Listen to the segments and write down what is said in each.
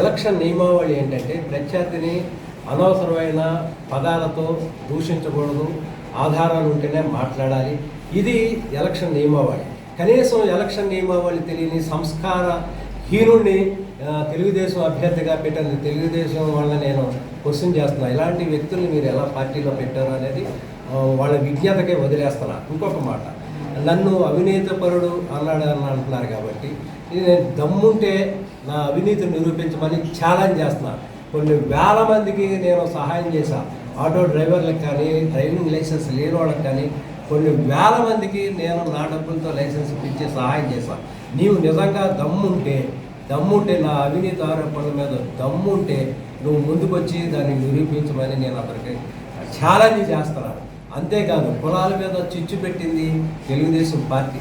Election నియమావళి ఏంటంటే ప్రత్యర్థిని అనవసరమైన పదాలతో దూషించకూడదు ఆధారాలు ఉంటేనే మాట్లాడాలి. ఇది ఎలక్షన్ నియమావళి. కనీసం ఎలక్షన్ నియమావళి తెలియని సంస్కార హీనుడిని తెలుగుదేశం అభ్యర్థిగా పెట్టిన తెలుగుదేశం వల్ల నేను క్వశ్చన్ చేస్తున్నా. ఇలాంటి వ్యక్తుల్ని మీరు ఎలా పార్టీలో పెట్టారు అనేది వాళ్ళ విజ్ఞతకే వదిలేస్తున్నా. ఇంకొక మాట నన్ను అవినీతిపరుడు అన్నాడు అని అంటున్నారు కాబట్టి నేను దమ్ముంటే నా అవినీతిని నిరూపించమని ఛాలెంజ్ చేస్తున్నాను కొన్ని వేల మందికి నేను సహాయం చేశాను ఆటో డ్రైవర్లకు కానీ డ్రైవింగ్ లైసెన్స్ లేని వాళ్ళకి కానీ కొన్ని వేల మందికి నేను నా డబ్బులతో లైసెన్స్ ఇచ్చి సహాయం చేశాను నీవు నిజంగా దమ్ముంటే దమ్ముంటే నా అవినీతి ఆరోపణల మీద దమ్ముంటే నువ్వు ముందుకొచ్చి దాన్ని నిరూపించమని నేను అతనికి ఛాలెంజ్ చేస్తున్నాను అంతేకాదు కులాల మీద చిచ్చు పెట్టింది తెలుగుదేశం పార్టీ.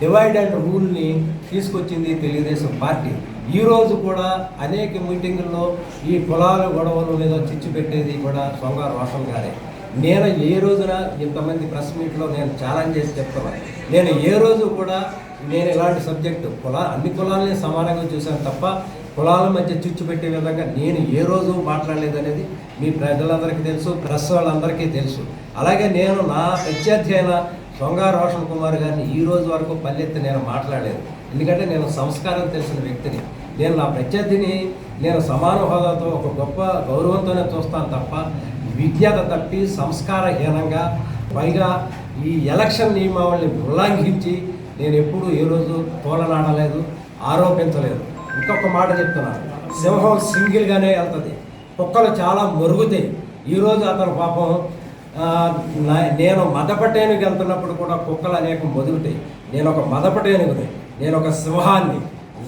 డివైడ్ అండ్ రూల్ని తీసుకొచ్చింది తెలుగుదేశం పార్టీ. ఈ రోజు కూడా అనేక మీటింగుల్లో ఈ కులాల గొడవలు మీద చిచ్చు పెట్టేది కూడా సొంగ రోషన్ గారే. నేను ఏ రోజున ఇంతమంది ప్రెస్ మీట్లో నేను ఛాలెంజ్ చేసి చెప్తున్నాను నేను ఏ రోజు కూడా నేను ఇలాంటి సబ్జెక్టు కులా అన్ని కులాలని సమానంగా చూశాను తప్ప కులాల మధ్య చిచ్చు పెట్టే విధంగా నేను ఏ రోజు మాట్లాడలేదనేది మీ ప్రజలందరికీ తెలుసు ప్రెస్ వాళ్ళందరికీ తెలుసు. అలాగే నేను నా ప్రత్యర్థి అయిన సొంగా రోషన్ కుమార్ గారిని ఈ రోజు వరకు పల్లెత్తి నేను మాట్లాడలేదు. ఎందుకంటే నేను సంస్కారం తెలిసిన వ్యక్తిని. నేను నా ప్రత్యర్థిని నేను సమాన హోదాతో ఒక గొప్ప గౌరవంతోనే చూస్తాను తప్ప విజ్ఞత తప్పి సంస్కారహీనంగా పైగా ఈ ఎలక్షన్ నియమావళిని ఉల్లంఘించి నేను ఎప్పుడూ ఏ రోజు తోలనాడలేదు ఆరోపించలేదు. ఇంకొక మాట చెప్తున్నాను. సింహం సింగిల్గానే వెళ్తుంది. కుక్కలు చాలా మరుగుతాయి. ఈరోజు అతను పాపం నేను మదపటేనుగు వెళ్తున్నప్పుడు కూడా కుక్కలు అనేకం మొదుగుతాయి నేను ఒక మదపటేనుగుని నేను ఒక సింహాన్ని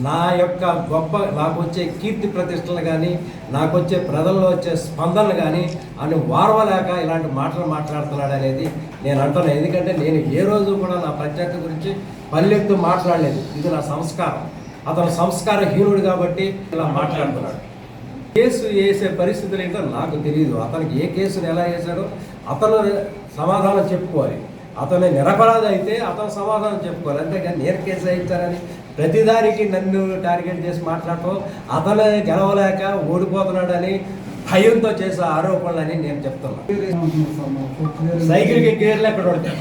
నా యొక్క గొప్ప నాకు వచ్చే కీర్తి ప్రతిష్టలు కానీ నాకు వచ్చే ప్రజల్లో వచ్చే స్పందనలు కానీ అని వారవలేక ఇలాంటి మాటలు మాట్లాడుతున్నాడు అనేది నేను అంటున్నాను ఎందుకంటే నేను ఏ రోజు కూడా నా ప్రత్యేక గురించి పల్లెత్తు మాట్లాడలేదు. ఇది నా సంస్కారం. అతను సంస్కారహీనుడు కాబట్టి ఇలా మాట్లాడుతున్నాడు. కేసు వేసే పరిస్థితులు ఏంటో నాకు తెలియదు అతనికి ఏ కేసును ఎలా వేశాడో అతను సమాధానం చెప్పుకోవాలి. అతను నిరపరాధి అయితే అతను సమాధానం చెప్పుకోవాలి. అంతేగాని నేను కేసు వేయించారని ప్రతిదానికి నన్ను టార్గెట్ చేసి మాట్లాడటం అతను గెలవలేక ఓడిపోతున్నాడని భయంతో చేసే ఆరోపణలని నేను చెప్తున్నా. సైకిల్కి గేర్లు ఎక్కడ ఉంటాయి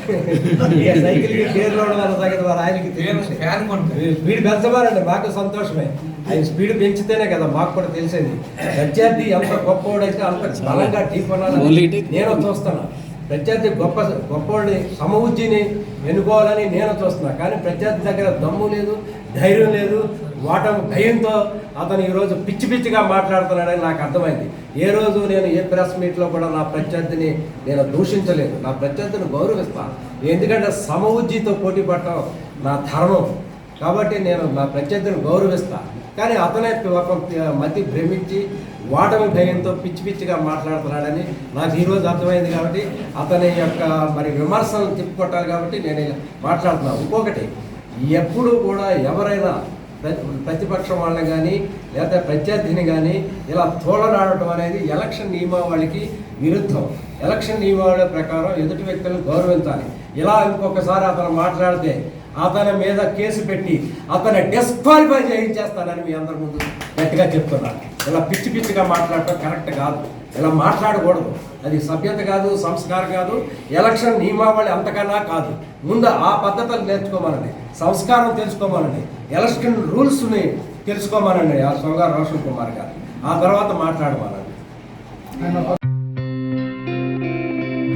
ఇక సైకిల్కి గేర్లు ఉండడం తగ్గదు వారు ఆయనకి తెలుసు. ఫ్యాన్ కొంటారు స్పీడ్ పెంచమారండి మాకు సంతోషమే. ఆయన స్పీడ్ పెంచితేనే కదా మాకు కూడా తెలిసేది. ప్రత్యర్థి ఎంత గొప్పవాడైతే అంత బలంగా టీ కొనాలని నేను చూస్తాను ప్రత్యర్థి గొప్ప గొప్పవాడిని సమవుజ్జిని ఎన్నుకోవాలని నేను చూస్తున్నా. కానీ ప్రత్యర్థి దగ్గర దమ్ము లేదు ధైర్యం లేదు వాటం భయంతో అతను ఈరోజు పిచ్చి పిచ్చిగా మాట్లాడుతున్నాడని నాకు అర్థమైంది. ఏ రోజు నేను ఏ ప్రెస్ మీట్లో కూడా నా ప్రత్యర్థిని నేను దూషించలేదు. నా ప్రత్యర్థిని గౌరవిస్తాను ఎందుకంటే సమవుజ్జితో పోటీ పడటం నా ధర్మం. కాబట్టి నేను నా ప్రత్యర్థిని గౌరవిస్తా. కానీ అతనే ఒక మతి భ్రమించి వాటమి భయంతో పిచ్చి పిచ్చిగా మాట్లాడుతున్నాడని నాకు ఈరోజు అర్థమైంది కాబట్టి అతని యొక్క మరి విమర్శలు తిప్పుకొట్టాలి కాబట్టి నేను మాట్లాడుతున్నాను ఇంకొకటి ఎప్పుడు కూడా ఎవరైనా ప్రతిపక్షం వాళ్ళని కానీ లేదా ప్రత్యర్థిని కానీ ఇలా తోలనాడటం అనేది ఎలక్షన్ నియమావళికి విరుద్ధం. ఎలక్షన్ నియమావళి ప్రకారం ఎదుటి వ్యక్తులను గౌరవించాలి. ఇలా ఇంకొకసారి అతను మాట్లాడితే అతని మీద కేసు పెట్టి అతని డిస్క్వాలిఫై చేయించేస్తానని మీ అందరి ముందు గట్టిగా చెప్తున్నాను ఇలా పిచ్చి పిచ్చిగా మాట్లాడటం కరెక్ట్ కాదు. ఇలా మాట్లాడకూడదు. అది సభ్యత కాదు సంస్కారం కాదు ఎలక్షన్ నియమావళి అంతకన్నా కాదు. ముందు ఆ పద్ధతులు నేర్చుకోమనండి. సంస్కారం తెలుసుకోమనండి. ఎలక్షన్ రూల్స్ని తెలుసుకోమనండి. ఆ సోగారు రోషన్ కుమార్ గారు. ఆ తర్వాత మాట్లాడమనండి.